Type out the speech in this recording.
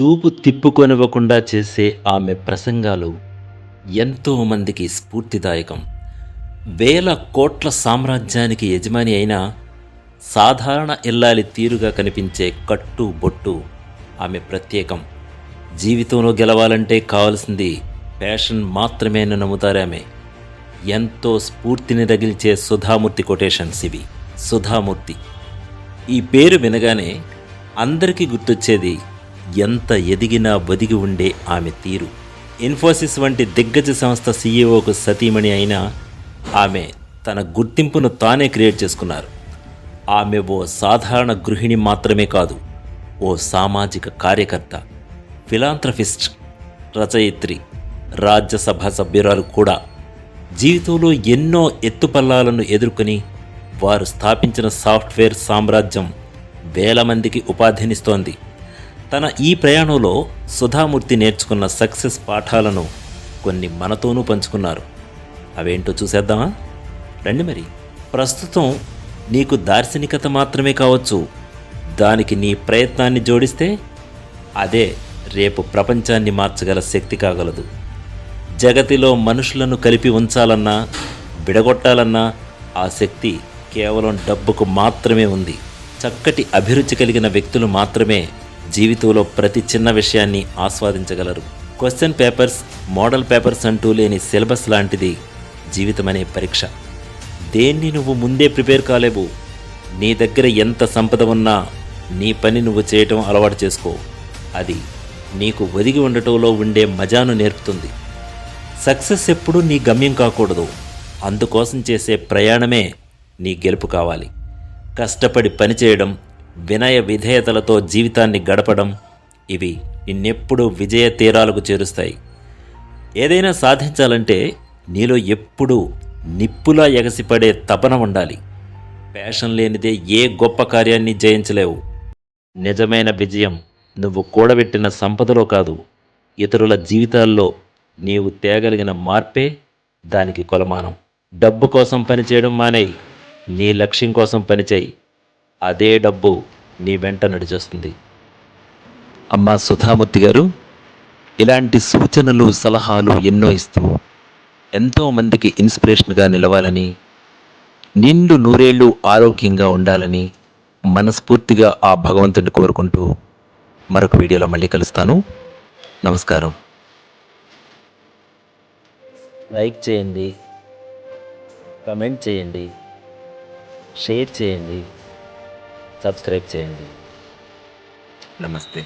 చూపు తిప్పుకొనివ్వకుండా చేసే ఆమె ప్రసంగాలు ఎంతోమందికి స్ఫూర్తిదాయకం. వేల కోట్ల సామ్రాజ్యానికి యజమాని అయిన సాధారణ ఇల్లాలి తీరుగా కనిపించే కట్టు బొట్టు ఆమె ప్రత్యేకం. జీవితంలో గెలవాలంటే కావలసింది ప్యాషన్ మాత్రమేనని నమ్ముతారామె ఎంతో స్ఫూర్తిని రగిల్చే సుధామూర్తి కొటేషన్స్ ఇవి. సుధామూర్తి. ఈ పేరు వినగానే అందరికీ గుర్తొచ్చేది ఎంత ఎదిగినా ఒదిగి ఉండే ఆమె తీరు. ఇన్ఫోసిస్ వంటి దిగ్గజ సంస్థ సీఈఓకు సతీమణి అయినా ఆమె తన గుర్తింపును తానే క్రియేట్ చేసుకున్నారు. ఆమె ఓ సాధారణ గృహిణి మాత్రమే కాదు ఓ సామాజిక కార్యకర్త ఫిలాంథ్రఫిస్ట్ రచయిత్రి రాజ్యసభ సభ్యురాలు కూడా. జీవితంలో ఎన్నో ఎత్తుపల్లాలను ఎదుర్కొని వారు స్థాపించిన సాఫ్ట్వేర్ సామ్రాజ్యం వేల మందికి ఉపాధినిస్తోంది. తన ఈ ప్రయాణంలో సుధామూర్తి నేర్చుకున్న సక్సెస్ పాఠాలను కొన్ని మనతోనూ పంచుకున్నారు. అవేంటో చూసేద్దామా? రండి మరి. ప్రస్తుతం నీకు దార్శనికత మాత్రమే కావచ్చు. దానికి నీ ప్రయత్నాన్ని జోడిస్తే అదే రేపు ప్రపంచాన్ని మార్చగల శక్తి కాగలదు. జగతిలో మనుషులను కలిపి ఉంచాలన్నా విడగొట్టాలన్నా ఆ శక్తి కేవలం డబ్బుకు మాత్రమే ఉంది. చక్కటి అభిరుచి కలిగిన వ్యక్తులు మాత్రమే జీవితంలో ప్రతి చిన్న విషయాన్ని ఆస్వాదించగలరు. క్వశ్చన్ పేపర్స్ మోడల్ పేపర్స్ అంటూ లేని సిలబస్ లాంటిది జీవితం అనే పరీక్ష. దేన్ని నువ్వు ముందే ప్రిపేర్ కాలేవు? నీ దగ్గర ఎంత సంపద ఉన్నా నీ పని నువ్వు చేయటం అలవాటు చేసుకో. అది నీకు ఒదిగి ఉండటంలో ఉండే మజాను నేర్పుతుంది. సక్సెస్ ఎప్పుడూ నీ గమ్యం కాకూడదు. అందుకోసం చేసే ప్రయాణమే నీ గెలుపు కావాలి. కష్టపడి పనిచేయడం వినయ విధేయతలతో జీవితాన్ని గడపడం ఇవి నిన్నెప్పుడూ విజయ తీరాలకు చేరుస్తాయి. ఏదైనా సాధించాలంటే నీలో ఎప్పుడూ నిప్పులా ఎగసిపడే తపన ఉండాలి. ప్యాషన్ లేనిదే ఏ గొప్ప కార్యాన్ని జయించలేవు. నిజమైన విజయం నువ్వు కూడబెట్టిన సంపదలో కాదు. ఇతరుల జీవితాల్లో నీవు తేగలిగిన మార్పే దానికి కొలమానం. డబ్బు కోసం పనిచేయడం మానేయి. నీ లక్ష్యం కోసం పనిచేయి. అదే డబ్బు నీ వెంట నడిచొస్తుంది. అమ్మా సుధామూర్తి గారు ఇలాంటి సూచనలు సలహాలు ఎన్నో ఇస్తూ ఎంతోమందికి ఇన్స్పిరేషన్గా నిలవాలని నిండు నూరేళ్ళు ఆరోగ్యంగా ఉండాలని మనస్ఫూర్తిగా ఆ భగవంతుడిని కోరుకుంటూ మరొక వీడియోలో మళ్ళీ కలుస్తాను. నమస్కారం. లైక్ చేయండి కమెంట్ చేయండి షేర్ చేయండి. సబ్స్క్రైబ్ చేయండి. నమస్తే.